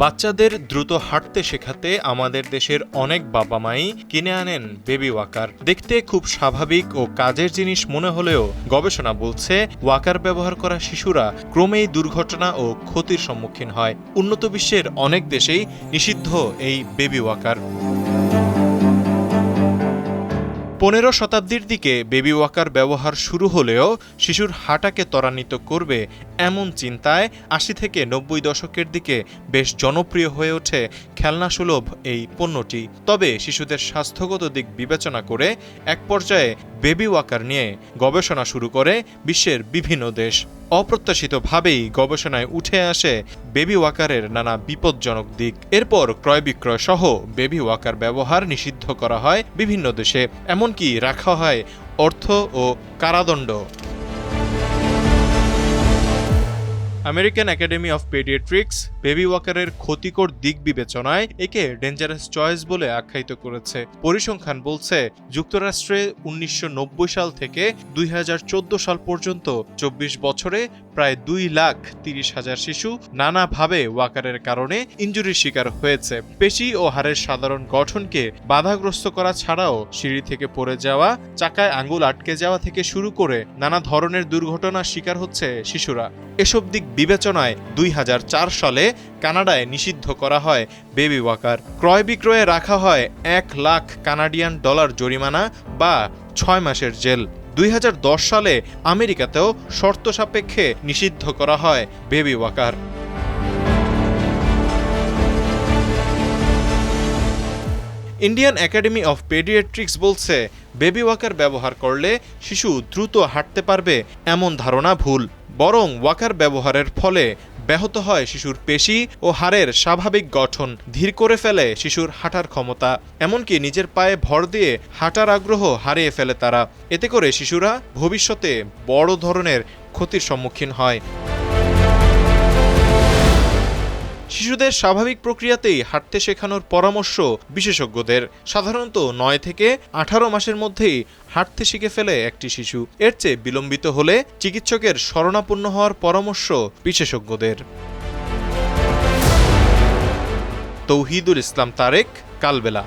বাচ্চাদের দ্রুত হাঁটতে শেখাতে আমাদের দেশের অনেক বাবা মাই কিনে আনেন বেবি ওয়াকার। দেখতে খুব স্বাভাবিক ও কাজের জিনিস মনে হলেও গবেষণা বলছে, ওয়াকার ব্যবহার করা শিশুরা ক্রমেই দুর্ঘটনা ও ক্ষতির সম্মুখীন হয়। উন্নত বিশ্বের অনেক দেশেই নিষিদ্ধ এই বেবি ওয়াকার। পনেরো শতাব্দীর দিকে বেবি ওয়াকার ব্যবহার শুরু হলেও শিশুর হাঁটাকে ত্বরান্বিত করবে এমন চিন্তায় আশি থেকে নব্বই দশকের দিকে বেশ জনপ্রিয় হয়ে ওঠে খেলনা সুলভ এই পণ্যটি। তবে শিশুদের স্বাস্থ্যগত দিক বিবেচনা করে এক পর্যায়ে বেবি ওয়াকার নিয়ে গবেষণা শুরু করে বিশ্বের বিভিন্ন দেশ। অপ্রত্যাশিতভাবেই গবেষণায় উঠে আসে বেবি ওয়াকারের নানা বিপজ্জনক দিক। এরপর ক্রয় বিক্রয় সহ বেবি ওয়াকার ব্যবহার নিষিদ্ধ করা হয় বিভিন্ন দেশে, এমনকি রাখা হয় অর্থ ও কারাদণ্ড। American academy of pediatrics baby ওয়াকারের ক্ষতিকর দিক বিবেচনায় একে ডেঞ্জারাস চয়েস বলে আখ্যায়িত করেছে। পরিসংখ্যান বলছে, যুক্তরাষ্ট্রে উনিশশো নব্বই সাল থেকে দুই হাজার চোদ্দ সাল পর্যন্ত চব্বিশ বছরে প্রায় দুই লাখ তিরিশ হাজার শিশু নানাভাবে ওয়াকারের কারণে ইঞ্জুরির শিকার হয়েছে। পেশি ও হাড়ের সাধারণ গঠনকে বাধাগ্রস্ত করা ছাড়াও সিঁড়ি থেকে পড়ে যাওয়া, চাকায় আঙ্গুল আটকে যাওয়া থেকে শুরু করে নানা ধরনের দুর্ঘটনার শিকার হচ্ছে শিশুরা। এসব দিক বিবেচনায় দুই হাজার চার সালে কানাডায় নিষিদ্ধ করা হয়। বেবি ওয়াকার ক্রয় বিক্রয়ে রাখা হয় এক লাখ কানাডিয়ান ডলার জরিমানা বা ছয় মাসের জেল। দুই সালে আমেরিকাতেও শর্ত সাপেক্ষে নিষিদ্ধ করা হয় baby walker. Indian academy of paediatrics বলছে, বেবি ওয়াকার ব্যবহার করলে শিশু দ্রুত হাঁটতে পারবে, এমন ধারণা ভুল। বরং ওয়াকার ব্যবহারের ফলে ব্যাহত হয় শিশুর পেশি ও হাড়ের স্বাভাবিক গঠন, ধীর করে ফেলে শিশুর হাঁটার ক্ষমতা। এমনকি নিজের পায়ে ভর দিয়ে হাঁটার আগ্রহ হারিয়ে ফেলে তারা। এতে করে শিশুরা ভবিষ্যতে বড় ধরনের ক্ষতির সম্মুখীন হয়। শিশুদের স্বাভাবিক প্রক্রিয়াতেই হাঁটতে শেখানোর পরামর্শ বিশেষজ্ঞদের। সাধারণত নয় থেকে আঠারো মাসের মধ্যেই হাঁটতে শিখে ফেলে একটি শিশু। এর চেয়ে বিলম্বিত হলে চিকিৎসকের শরণাপন্ন হওয়ার পরামর্শ বিশেষজ্ঞদের। তৌহিদুল ইসলাম তারেক, কালবেলা।